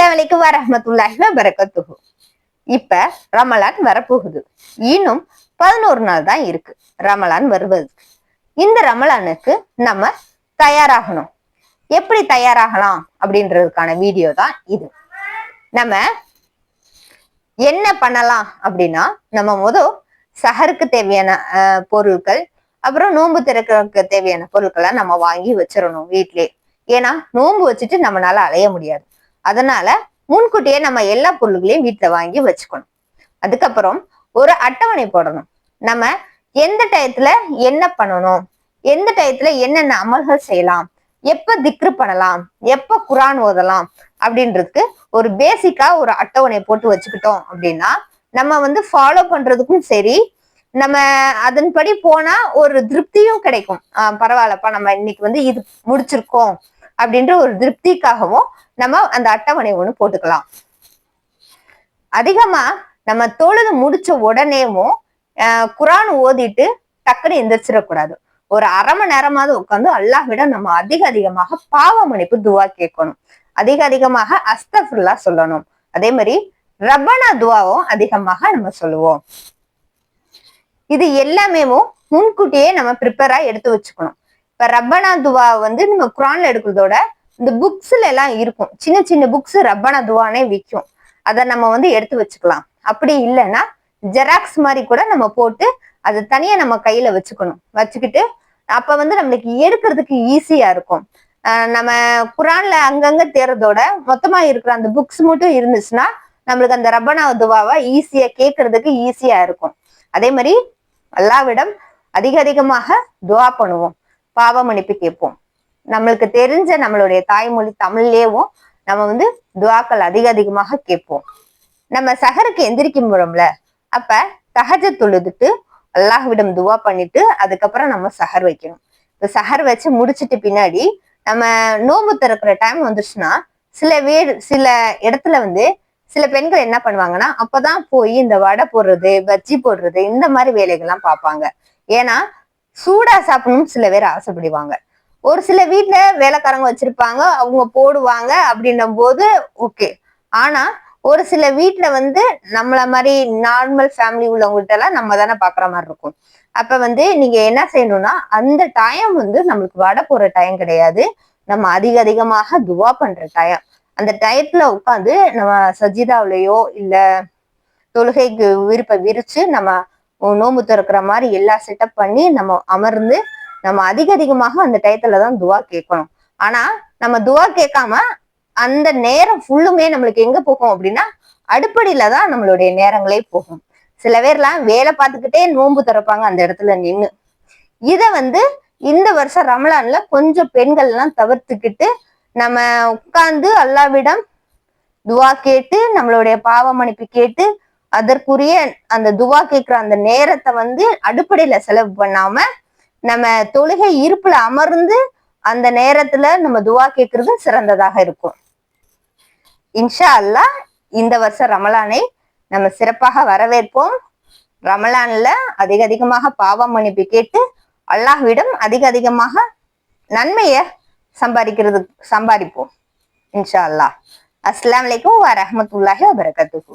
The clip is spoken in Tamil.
அஸ்லாம் வலைக்கும் வரமத்துல்லாஹி வரகத்துஹு இப்ப ரமலான் வரப்போகுது. இன்னும் பதினோரு நாள் தான் இருக்கு ரமலான் வருவது. இந்த ரமலானுக்கு நம்ம தயாராகணும். எப்படி தயாராகலாம் அப்படின்றதுக்கான வீடியோ தான் இது. நம்ம என்ன பண்ணலாம் அப்படின்னா நம்ம முதல் சஹருக்கு தேவையான அஹ், பொருட்கள் அப்புறம் நோன்பு திறக்கிறதுக்கு தேவையான பொருட்களை நம்ம வாங்கி வச்சிடணும் வீட்லயே ஏன்னா நோன்பு வச்சுட்டு நம்மளால அலைய முடியாது. அதனால முன்கூட்டியே நம்ம எல்லா பொருள்களையும் வீட்டுல வாங்கி வச்சுக்கணும். அதுக்கப்புறம் ஒரு அட்டவணை போடணும். நம்ம எந்த டயத்துல என்ன பண்ணணும்? எந்த டயத்துல என்னென்ன அமல்கள் செய்யலாம்? எப்ப திக்ரு பண்ணலாம்? எப்ப குரான் ஓதலாம்? அப்படின்றதுக்கு ஒரு பேசிக்கா ஒரு அட்டவணை போட்டு வச்சுக்கிட்டோம் அப்படின்னா நம்ம வந்து ஃபாலோ பண்றதுக்கும் சரி நம்ம அதன்படி போனா ஒரு திருப்தியும் கிடைக்கும். ஆஹ் பரவாயில்லப்பா நம்ம இன்னைக்கு வந்து இது முடிச்சிருக்கோம். அப்படின்ற ஒரு திருப்திக்காகவும் நம்ம அந்த அட்டவணை ஒண்ணு போட்டுக்கலாம். அதிகமா நம்ம தொழுது முடிச்ச உடனேவும் ஆஹ் குரான் ஓதிட்டு டக்குன்னு எந்திரிச்சிடக்கூடாது. ஒரு அரை மணி நேரமாவது உட்காந்து அல்லாஹ்விட நம்ம அதிக அதிகமாக பாவ மன்னிப்பு துவா கேட்கணும். அதிக அதிகமாக அஸ்தஃபுல்லா சொல்லணும். அதே மாதிரி ரப்பனா துவாவும் அதிகமாக நம்ம சொல்லுவோம். இது எல்லாமே முன்கூட்டியே நம்ம ப்ரிப்பேரா எடுத்து வச்சுக்கணும். இப்ப ரப்பனா துவா வந்து நம்ம குரான்ல எடுக்கிறதோட இந்த புக்ஸ்ல எல்லாம் இருக்கும். சின்ன சின்ன புக்ஸ் ரப்பனா துவானே விற்கும் அதை நம்ம வந்து எடுத்து வச்சுக்கலாம். அப்படி இல்லைன்னா ஜெராக்ஸ் மாதிரி கூட நம்ம போட்டு அதை தனியா நம்ம கையில வச்சுக்கணும். வச்சுக்கிட்டு அப்ப வந்து நம்மளுக்கு எடுக்கிறதுக்கு ஈஸியா இருக்கும். நம்ம குரான்ல அங்கங்க தேர்றதோட மொத்தமா இருக்கிற அந்த புக்ஸ் மட்டும் இருந்துச்சுன்னா நம்மளுக்கு அந்த ரப்பனா துவாவை ஈஸியா கேட்கறதுக்கு ஈஸியா இருக்கும். அதே மாதிரி அல்லாவிடம் அதிக அதிகமாக துவா பண்ணுவோம். பாவ மன்னிப்பு கேட்போம். நம்மளுக்கு தெரிஞ்ச நம்மளுடைய தாய்மொழி தமிழ்லேயும் நம்ம வந்து துவாக்கள் அதிக அதிகமாக கேட்போம். நம்ம சஹருக்கு எந்திரிக்கும் போறோம்ல அப்ப தஹஜ தொழுதுட்டு அல்லாஹ்விடம் துவா பண்ணிட்டு அதுக்கப்புறம் நம்ம சஹர் வைக்கணும். இப்ப சஹர் வச்சு முடிச்சிட்டு பின்னாடி நம்ம நோம்பு திறக்கிற டைம் வந்துச்சுன்னா சில வீடு சில இடத்துல வந்து சில பெண்கள் என்ன பண்ணுவாங்கன்னா அப்பதான் போய் இந்த வடை போடுறது பஜ்ஜி போடுறது இந்த மாதிரி வேலைகள்லாம் பார்ப்பாங்க. ஏன்னா சூடா சாப்பிடணும்னு சில பேர் ஆசைப்படுவாங்க. ஒரு சில வீட்டுல வேலைக்காரங்க வச்சிருப்பாங்க அவங்க போடுவாங்க அப்படின்னும் போது ஓகே ஆனா ஒரு சில வீட்டுல வந்து நம்மள மாதிரி நார்மல் ஃபேமிலி உள்ளவங்ககிட்ட எல்லாம் நம்ம தானே பாக்குற மாதிரி இருக்கும். அப்ப வந்து நீங்க என்ன செய்யணும்னா அந்த டைம் வந்து நம்மளுக்கு வடை போற டைம் கிடையாது. நம்ம அதிக அதிகமாக துவா பண்ற டைம் அந்த டயத்துல உட்காந்து நம்ம சஜிதாவிலேயோ இல்ல தொழுகைக்கு விருப்ப விரிச்சு நம்ம நோம்பு திறக்கிற மாதிரி எல்லா செட்டப் பண்ணி நம்ம அமர்ந்து நம்ம அதிக அதிகமாக அந்த டயத்துல தான் துவா கேட்கணும். ஆனா நம்ம துவா கேட்காம அந்த நேரம் ஃபுல்லுமே நம்மளுக்கு எங்க போகும் அப்படின்னா அடுப்படியில தான் நம்மளுடைய நேரங்களே போகும். சில பேர்லாம் வேலை பார்த்துக்கிட்டே நோன்பு திறப்பாங்க அந்த இடத்துல நின்று இத வந்து இந்த வருஷம் ரமலான்ல கொஞ்சம் பெண்கள்லாம் தவிர்த்துக்கிட்டு நம்ம உட்கார்ந்து அல்லாவிடம் துவா கேட்டு நம்மளுடைய பாவ மன்னிப்பு கேட்டு அதற்குரிய அந்த துவா கேட்கிற அந்த நேரத்தை வந்து அடிப்படையில செலவு பண்ணாம நம்ம தொழுகை இருப்புல அமர்ந்து அந்த நேரத்துல நம்ம துவா கேட்கறது சிறந்ததாக இருக்கும். இன்ஷா அல்லாஹ் இந்த வருஷம் ரமலானை நம்ம சிறப்பாக வரவேற்போம். ரமலான்ல அதிக அதிகமாக பாவம் மன்னிப்பு கேட்டு அல்லாஹ்விடம் அதிக அதிகமாக நன்மையை சம்பாதிக்கிறது சம்பாதிப்போம். இன்ஷா அல்லாஹ் அஸ்லாம் வலைக்கும் வரமத்துல்லாஹி வபரகாத்துஹு.